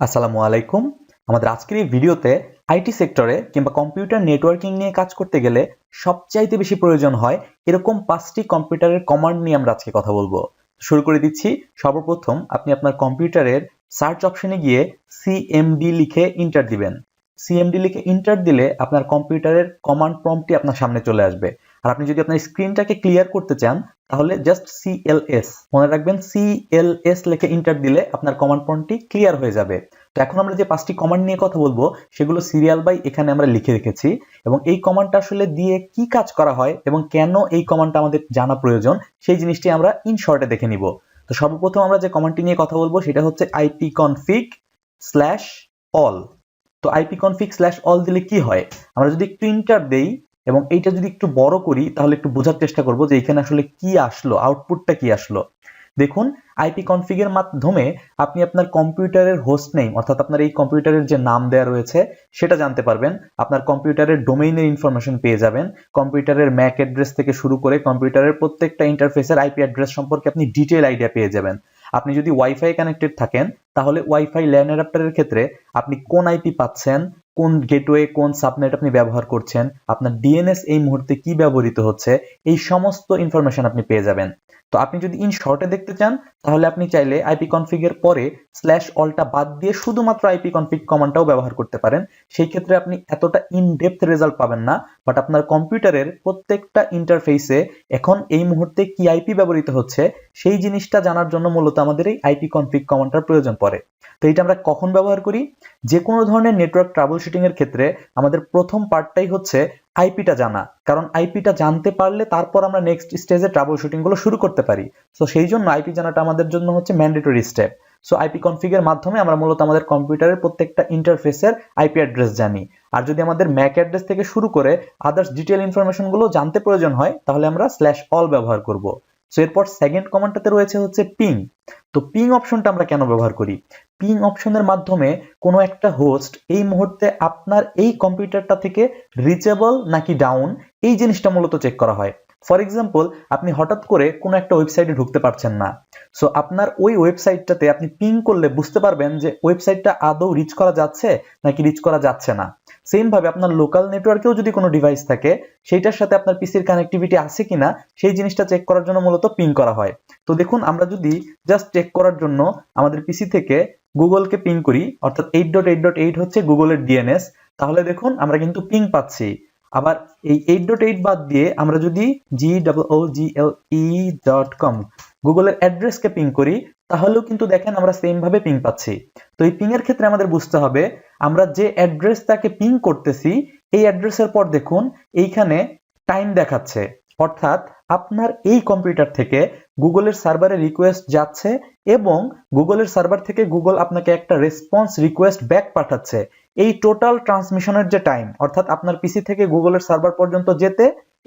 আসসালামু আলাইকুম। আমাদের আজকের এই ভিডিওতে আইটি সেক্টরে কিংবা কম্পিউটার নেটওয়ার্কিং নিয়ে কাজ করতে গেলে সবচাইতে বেশি প্রয়োজন হয় এরকম পাঁচটি কম্পিউটারের কমান্ড নিয়ে আমরা আজকে কথা বলব। শুরু করে দিচ্ছি। সর্বপ্রথম আপনি আপনার কম্পিউটারের সার্চ অপশনে গিয়ে সিএমডি লিখে ইন্টার দিবেন। সিএমডি লিখে ইন্টার দিলে আপনার কম্পিউটারের কমান্ড প্রম্পটটি আপনার সামনে চলে আসবে। আর আপনি যদি আপনার স্ক্রিনটাকে ক্লিয়ার করতে চান তাহলে জাস্ট সিএলএস মনে রাখবেন সিএলএস লিখে ইন্টার দিলে আপনার কমান্ড প্রম্পটটি ক্লিয়ার হয়ে যাবে। তো এখন আমরা যে পাঁচটি কমান্ড নিয়ে কথা বলব, সেগুলো সিরিয়াল বাই এখানে আমরা লিখে রেখেছি এবং এই কমান্ডটা আসলে দিয়ে কি কাজ করা হয় এবং কেন এই কমান্ডটা আমাদের জানা প্রয়োজন, সেই জিনিসটি আমরা ইন শর্টে দেখে নিব। তো সর্বপ্রথম আমরা যে কমান্ডটি নিয়ে কথা বলব, সেটা হচ্ছে আইপি কনফিগ স্ল্যাশ অল তো আইপি কনফিগ স্ল্যাশ অল দিলে কি হয়? আমরা যদি ইন্টার দেই এবং এইটা যদি একটু বড় করি, তাহলে একটু বোঝার চেষ্টা করব যে এখানে আসলে কি আসলো আউটপুটটা কি আসলো। দেখুন আইপি কনফিগের মাধ্যমে আপনি আপনার কম্পিউটারের হোস্ট নেম অর্থাৎ আপনার এই কম্পিউটারের যে নাম দেওয়া রয়েছে, সেটা জানতে পারবেন। আপনার কম্পিউটারের ডোমেইনের ইনফরমেশন পেয়ে যাবেন। কম্পিউটারের ম্যাক অ্যাড্রেস থেকে শুরু করে কম্পিউটারের প্রত্যেকটা ইন্টারফেসের আইপি অ্যাড্রেস সম্পর্কে আপনি ডিটেল আইডিয়া পেয়ে যাবেন। আপনি যদি ওয়াইফাই কানেক্টেড থাকেন, তাহলে ওয়াইফাই ল্যান অ্যাডাপ্টারের ক্ষেত্রে আপনি কোন আইপি পাচ্ছেন কোন গেটওয়ে কোন সাবনেট আপনি ব্যবহার করছেন, আপনার ডিএনএস এই মুহূর্তে কি ব্যবহৃত হচ্ছে, এই সমস্ত ইনফরমেশন আপনি পেয়ে যাবেন। তো আপনি যদি ইন শর্টে দেখতে চান, তাহলে আপনি চাইলে আইপি কনফিগের পরে স্ল্যাশ অলটা বাদ দিয়ে শুধুমাত্র আইপি কনফিগ কমান্ডটাও ব্যবহার করতে পারেন। সেই ক্ষেত্রে আপনি এতটা ইন ডেপথ রেজাল্ট পাবেন না। বাট আপনার কম্পিউটারের প্রত্যেকটা ইন্টারফেসে এখন এই মুহূর্তে কি আইপি ব্যবহৃত হচ্ছে, সেই জিনিসটা জানার জন্য মূলত আমাদের এই আইপি কনফিগ কমান্ডটার প্রয়োজন পড়ে। তো এটা আমরা কখন ব্যবহার করি? যে কোনো ধরনের নেটওয়ার্ক ট্রাবল এর ক্ষেত্রে আমাদের প্রথম পার্টটাই হচ্ছে আইপিটা জানা। কারণ আইপিটা জানতে পারলে তারপর আমরা নেক্সট স্টেজে ট্রাবলগুলো শুরু করতে পারি। তো সেই জন্য আইপি জানাটা আমাদের জন্য হচ্ছে ম্যান্ডেটরি স্টেপ সো আইপি কনফিগের মাধ্যমে আমরা মূলত আমাদের কম্পিউটারের প্রত্যেকটা ইন্টারফেসের আইপি অ্যাড্রেস জানি। আর যদি আমাদের ম্যাক অ্যাড্রেস থেকে শুরু করে আদার্স ডিটেল ইনফরমেশনগুলো জানতে প্রয়োজন হয়, তাহলে আমরা স্ল্যাশ অল ব্যবহার করব। সো এরপর সেকেন্ড কমান্ডটাতে রয়েছে হচ্ছে পিং তো পিং অপশনটা আমরা কেন ব্যবহার করি? পিং অপশনের মাধ্যমে কোনো একটা হোস্ট এই মুহূর্তে আপনার এই কম্পিউটারটা থেকে রিচেবল নাকি ডাউন এই জিনিসটা মূলত চেক করা হয়। ফর এক্সাম্পল আপনি হঠাৎ করে কোনো একটা ওয়েবসাইটে ঢুকতে পারছেন না। সো আপনার ওই ওয়েবসাইটটাতে আপনি পিং করলে বুঝতে পারবেন যে ওয়েবসাইটটা আদৌ রিচ করা যাচ্ছে নাকি রিচ করা যাচ্ছে না। সেম ভাবে আপনার লোকাল নেটওয়ার্কেও যদি কোনো ডিভাইস থাকে, সেইটার সাথে আপনার পিসির কানেক্টিভিটি আছে কিনা, সেই জিনিসটা চেক করার জন্য মূলত পিং করা হয়। তো দেখুন, আমরা যদি জাস্ট চেক করার জন্য আমাদের পিসি থেকে গুগলকে পিং করি, অর্থাৎ eight dot eight dot eight হচ্ছে গুগলের ডিএনএস তাহলে দেখুন আমরা কিন্তু পিং পাচ্ছি। আবার এই এইট ডট এইট বাদ দিয়ে আমরা যদি জি double O G L E dot কম গুগলের অ্যাড্রেসকে পিং করি, তাহলেও কিন্তু দেখেন আমরা সেম ভাবে পিং পাচ্ছি। তো এই পিং এর ক্ষেত্রে আমাদের বুঝতে হবে, আমরা যে অ্যাড্রেস তাকে পিং করতেছি, এই অ্যাড্রেসের পর দেখুন, এইখানে টাইম দেখাচ্ছে। অর্থাৎ আপনার এই কম্পিউটার থেকে গুগলের সার্ভারে রিকোয়েস্ট যাচ্ছে এবং গুগলের সার্ভার থেকে গুগল আপনাকে একটা রেসপন্স রিকোয়েস্ট ব্যাক পাঠাচ্ছে। এই টোটাল ট্রান্সমিশনের যে টাইম অর্থাৎ আপনার পিসি থেকে গুগলের সার্ভার পর্যন্ত যেতে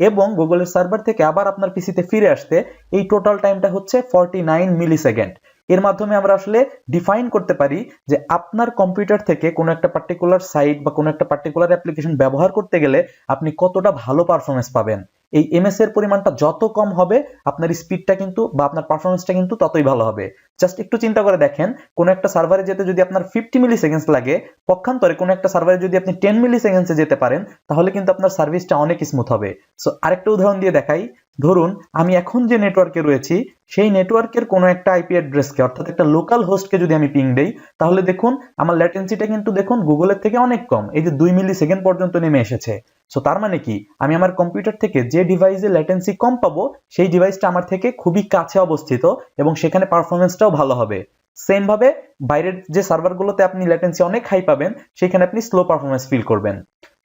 এবং গুগলের সার্ভার থেকে আবার আপনার পিসিতে ফিরে আসতে, এই টোটাল টাইমটা হচ্ছে ফর্টি নাইন মিলি সেকেন্ড এর মাধ্যমে আমরা আসলে ডিফাইন করতে পারি যে আপনার কম্পিউটার থেকে কোনো একটা পার্টিকুলার সাইট বা কোনো একটা পার্টিকুলার অ্যাপ্লিকেশন ব্যবহার করতে গেলে আপনি কতটা ভালো পারফরমেন্স পাবেন। এই এমএস এর পরিমাণটা যত কম হবে, আপনার স্পিডটা কিন্তু বা আপনার পারফরমেন্সটা কিন্তু ততই ভালো হবে। জাস্ট একটু চিন্তা করে দেখেন, কোন একটা সার্ভারে যেতে যদি আপনার ফিফটি মিলি সেকেন্ডস লাগে, পক্ষান্তরে কোন একটা সার্ভারে যদি আপনি টেন মিলি সেকেন্ডসে যেতে পারেন, তাহলে কিন্তু আপনার সার্ভিসটা অনেক স্মুথ হবে। সো আরেকটা উদাহরণ দিয়ে দেখাই। ধরুন, আমি এখন যে নেটওয়ার্কে রয়েছি, সেই নেটওয়ার্কের কোনো একটা আইপি অ্যাড্রেসকে অর্থাৎ একটা লোকাল হোস্টকে যদি আমি পিং দেই, তাহলে দেখুন, আমার ল্যাটেন্সিটা কিন্তু দেখুন গুগলের থেকে অনেক কম। এই যে দুই মিলি সেকেন্ড পর্যন্ত নেমে এসেছে। সো তার মানে কি? আমি আমার কম্পিউটার থেকে যে ডিভাইসে ল্যাটেন্সি কম পাবো, সেই ডিভাইসটা আমার থেকে খুবই কাছে অবস্থিত এবং সেখানে পারফরমেন্সটাও ভালো হবে। সেম ভাবে বাইরের যে সার্ভারগুলোতে আপনি ল্যাটেন্সি অনেক হাই পাবেন, সেখানে আপনি স্লো পারফরমেন্স ফিল করবেন।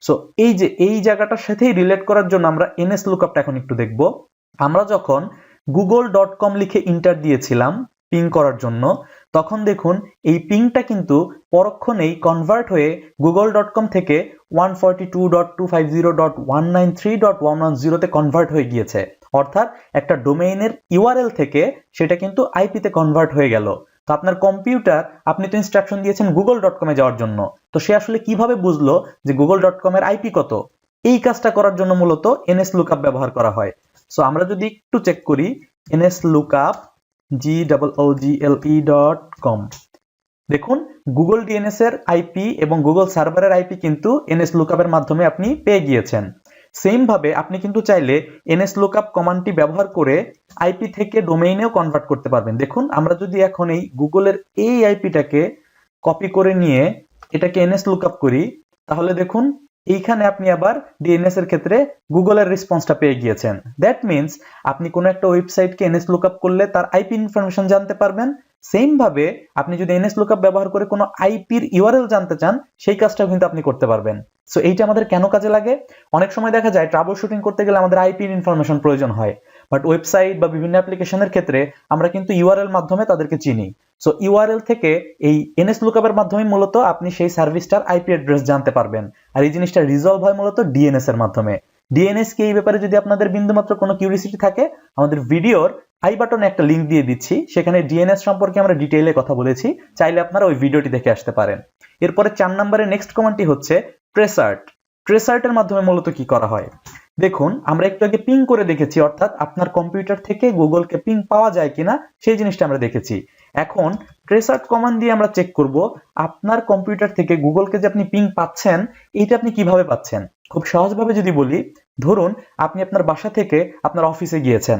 সো এই যে, এই জায়গাটার সাথেই রিলেট করার জন্য আমরা এনএস লুকআপটা এখন একটু দেখব। আমরা যখন গুগল ডট কম লিখে ইন্টার দিয়েছিলাম পিং করার জন্য তখন দেখুন, এই পিংটা কিন্তু পরক্ষণেই কনভার্ট হয়ে গুগল ডট কম থেকে one forty two dot two five zero dot one nine three dot one one জিরোতে কনভার্ট হয়ে গিয়েছে। অর্থাৎ একটা ডোমেইনের ইউআরএল থেকে সেটা কিন্তু আইপিতে কনভার্ট হয়ে গেল। তো আপনার কম্পিউটার আপনি তো ইনস্ট্রাকশন দিয়েছেন গুগল ডট কমে যাওয়ার জন্য। তো সে আসলে কীভাবে বুঝলো যে গুগল ডট কমের আইপি কত? এই কাজটা করার জন্য মূলত এনএস লুকআপ ব্যবহার করা হয়। সো আমরা যদি একটু চেক করি NS lookup G double O G L E dot com দেখুন গুগল ডিএনএস এর আইপি এবং গুগল সার্ভারের আইপি কিন্তু এনএস লুকআপের মাধ্যমে আপনি পেয়ে গিয়েছেন। সেম ভাবে আপনি কিন্তু চাইলে এনএস লুকআপ কমান্ডটি ব্যবহার করে আইপি থেকে ডোমেইনেও কনভার্ট করতে পারবেন। দেখুন, আমরা যদি এখন এই গুগলের এই আইপিটাকে কপি করে নিয়ে এটাকে এনএস লুকআপ করি, তাহলে দেখুন এইখানে আপনি আবার ডিএনএস এর ক্ষেত্রে গুগলের রেসপন্সটা পেয়ে গিয়েছেন। দ্যাট মিনস আপনি কোনো একটা ওয়েবসাইটকে এনএস লুকআপ করলে তার আইপি ইনফরমেশন জানতে পারবেন। সেম ভাবে আপনি যদি এনএস লুকআপ ব্যবহার করে কোনো আইপির ইউআরএল জানতে চান, সেই কাজটা কিন্তু আপনি করতে পারবেন। সো এইটা আমাদের কেন কাজে লাগে? অনেক সময় দেখা যায় ট্রাবল শুটিং করতে গেলে আমাদের আইপির ইনফরমেশন প্রয়োজন হয়। বাট ওয়েবসাইট বা বিভিন্ন অ্যাপ্লিকেশনের ক্ষেত্রে আমরা কিন্তু ইউআরএল মাধ্যমে তাদেরকে চিনি। সো ইউআরএল থেকে এই এনএস লুকআপের মাধ্যমে মূলত আপনি সেই সার্ভিসটার আইপি অ্যাড্রেস জানতে পারবেন। আর এই জিনিসটা রিজলভ হয় মূলত ডিএনএস এর মাধ্যমে। ডিএনএস কি এই ব্যাপারে যদি আপনাদের বিন্দুমাত্র কোনো কিউরিসিটি থাকে, আমাদের ভিডিওর আই বাটনে একটা লিংক দিয়ে দিচ্ছি। সেখানে ডিএনএস সম্পর্কে আমরা ডিটেইলে কথা বলেছি। চাইলে আপনারা ওই ভিডিওটি দেখে আসতে পারেন। এরপরে চার নম্বরে নেক্সট কমান্ডটি হচ্ছে ট্রেসার্ট ট্রেসার্টের মাধ্যমে মূলত কি করা হয়? দেখুন, আমরা একটু আগে পিং করে দেখেছি, অর্থাৎ আপনার কম্পিউটার থেকে গুগলকে পিং পাওয়া যায় কিনা, সেই জিনিসটা আমরা দেখেছি। এখন ট্রেসার্ট কমান্ড দিয়ে আমরা চেক করব, আপনার কম্পিউটার থেকে গুগলকে যে আপনি পিং পাচ্ছেন, এইটা আপনি কীভাবে পাচ্ছেন? খুব সহজভাবে যদি বলি, ধরুন, আপনি আপনার বাসা থেকে আপনার অফিসে গিয়েছেন।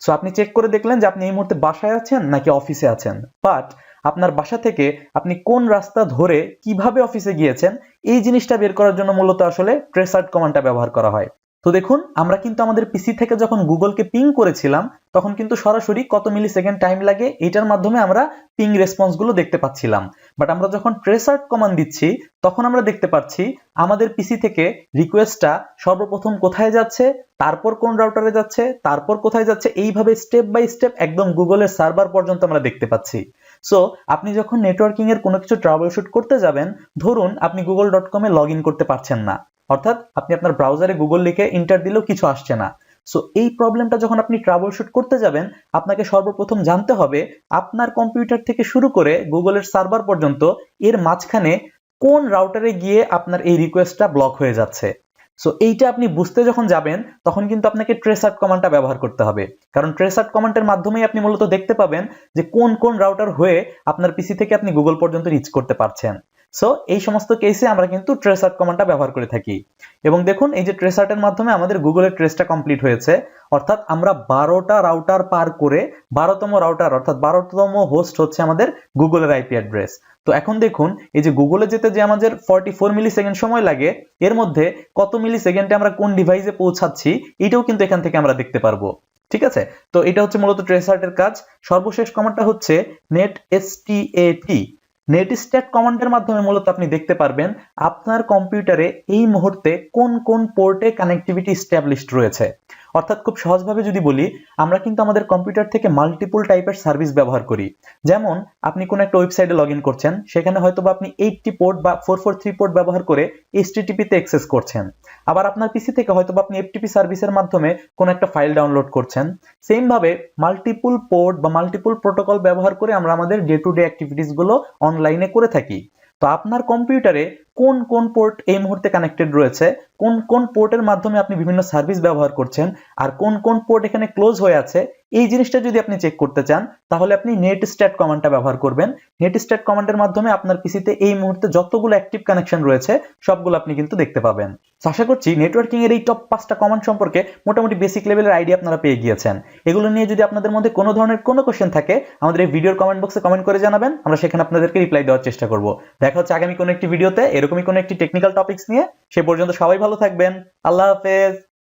সো আপনি চেক করে দেখলেন যে আপনি এই মুহূর্তে বাসায় আছেন নাকি অফিসে আছেন? বাট আপনার বাসা থেকে আপনি কোন রাস্তা ধরে কীভাবে অফিসে গিয়েছেন, এই জিনিসটা বের করার জন্য মূলত আসলে ট্রেসার্ট কমান্ডটা ব্যবহার করা হয়। তো দেখুন, আমরা কিন্তু আমাদের পিসি থেকে যখন গুগলকে পিং করেছিলাম, তখন কিন্তু সরাসরি কত মিলি সেকেন্ড টাইম লাগে, এটার মাধ্যমে আমরা পিং রেসপন্সগুলো দেখতে পাচ্ছিলাম। বাট আমরা যখন ট্রেসার্ট কমান্ড দিচ্ছি, তখন আমরা দেখতে পাচ্ছি আমাদের পিসি থেকে রিকোয়েস্টটা সর্বপ্রথম কোথায় যাচ্ছে, তারপর কোন রাউটারে যাচ্ছে, তারপর কোথায় যাচ্ছে, এইভাবে স্টেপ বাই স্টেপ একদম গুগলের সার্ভার পর্যন্ত আমরা দেখতে পাচ্ছি। সো আপনি যখন নেটওয়ার্কিং এর কোনো কিছু ট্রাবল শুট করতে যাবেন, ধরুন আপনি গুগল ডট কমে লগ ইন করতে পারছেন না। অর্থাৎ আপনি আপনার ব্রাউজারে গুগল লিখে ইন্টার দিলেও কিছু আসছে না। সো এই প্রবলেমটা যখন আপনি ট্রাবল শুট করতে যাবেন, আপনাকে সর্বপ্রথম জানতে হবে, আপনার কম্পিউটার থেকে শুরু করে গুগলের সার্ভার পর্যন্ত এর মাঝখানে কোন রাউটারে গিয়ে আপনার এই রিকোয়েস্টটা ব্লক হয়ে যাচ্ছে। সো এইটা আপনি বুঝতে যখন যাবেন, তখন কিন্তু আপনাকে ট্রেস ট্রেসার্ট কমান্ডটা ব্যবহার করতে হবে। কারণ ট্রেস ট্রেসার্ট কমান্ডের মাধ্যমেই আপনি মূলত দেখতে পাবেন যে কোন কোন রাউটার হয়ে আপনার পিসি থেকে আপনি গুগল পর্যন্ত রিচ করতে পারছেন। সো এই সমস্ত কেসে আমরা কিন্তু ট্রেসার্ট কমান্ডটা ব্যবহার করে থাকি। এবং দেখুন, এই যে ট্রেসার্টের মাধ্যমে আমাদের গুগলের ট্রেসটা কমপ্লিট হয়েছে। অর্থাৎ আমরা বারোটা রাউটার পার করে বারোতম রাউটার অর্থাৎ বারোতম হোস্ট হচ্ছে আমাদের গুগলের আইপি অ্যাড্রেস তো এখন দেখুন, এই যে গুগলে যেতে যে আমাদের ফর্টি ফোর মিলি সেকেন্ড সময় লাগে, এর মধ্যে কত মিলি সেকেন্ডে আমরা কোন ডিভাইসে পৌঁছাচ্ছি, এটাও কিন্তু এখান থেকে আমরা দেখতে পারব। ঠিক আছে? তো এটা হচ্ছে মূলত ট্রেসার্টের কাজ। সর্বশেষ কমান্ডটা হচ্ছে নেট এস টি এ টি নেটস্ট্যাট কমান্ডের মাধ্যমে মূলত আপনি দেখতে পারবেন আপনার কম্পিউটারে এই মুহূর্তে কোন কোন পোর্টে কানেক্টিভিটি স্ট্যাবলিশড রয়েছে। অর্থাৎ খুব সহজভাবে যদি বলি, আমরা কিন্তু আমাদের কম্পিউটার থেকে মাল্টিপল টাইপের সার্ভিস ব্যবহার করি। যেমন, আপনি কোনো একটা ওয়েবসাইটে লগ ইন করছেন, সেখানে হয়তো বা আপনি এইটটি পোর্ট বা ফোর ফোর থ্রি পোর্ট ব্যবহার করে এইচটিটিপি তে অ্যাক্সেস করছেন। আবার আপনার পিসি থেকে হয়তো বা আপনি এফটিপি সার্ভিসের মাধ্যমে কোনো একটা ফাইল ডাউনলোড করছেন। সেম ভাবে মাল্টিপল পোর্ট বা মাল্টিপল প্রোটোকল ব্যবহার করে আমরা আমাদের ডে টু ডে অ্যাক্টিভিটিসগুলো অনলাইনে করে থাকি। তো আপনার কম্পিউটারে কোন কোন পোর্ট এই মুহূর্তে কানেক্টেড রয়েছে, কোন কোন পোর্টের মাধ্যমে আপনি বিভিন্ন সার্ভিস ব্যবহার করছেন, আর কোন কোন পোর্ট এখানে ক্লোজ হয়ে আছে এই জিনিসটা যদি আপনি চেক করতে চান, তাহলে আপনি নেট স্ট্যাট কমান্ডটা ব্যবহার করবেন। নেট স্ট্যাট কমান্ডের মাধ্যমে আপনার পিসিতে এই মুহূর্তে যতগুলো অ্যাক্টিভ কানেকশন রয়েছে, সবগুলো আপনি কিন্তু দেখতে পাবেন। আশা করছি নেটওয়ার্কিং এর এই টপ পাঁচটা কমান্ড সম্পর্কে মোটামুটি বেসিক লেভেলের আইডিয়া আপনারা পেয়ে গিয়েছেন। এগুলো নিয়ে যদি আপনাদের মধ্যে কোনো ধরনের কোনো কোশ্চেন থাকে, আমাদের এই ভিডিওর কমেন্ট বক্সে কমেন্ট করে জানাবেন, আমরা সেখানে আপনাদেরকে রিপ্লাই দেওয়ার চেষ্টা করব। দেখা হচ্ছে আগামী কোনো একটি ভিডিওতে এরকমই কোনো একটি টেকনিক্যাল টপিকস নিয়ে। সে পর্যন্ত সবাই ভালো থাকবেন। আল্লাহ হাফেজ।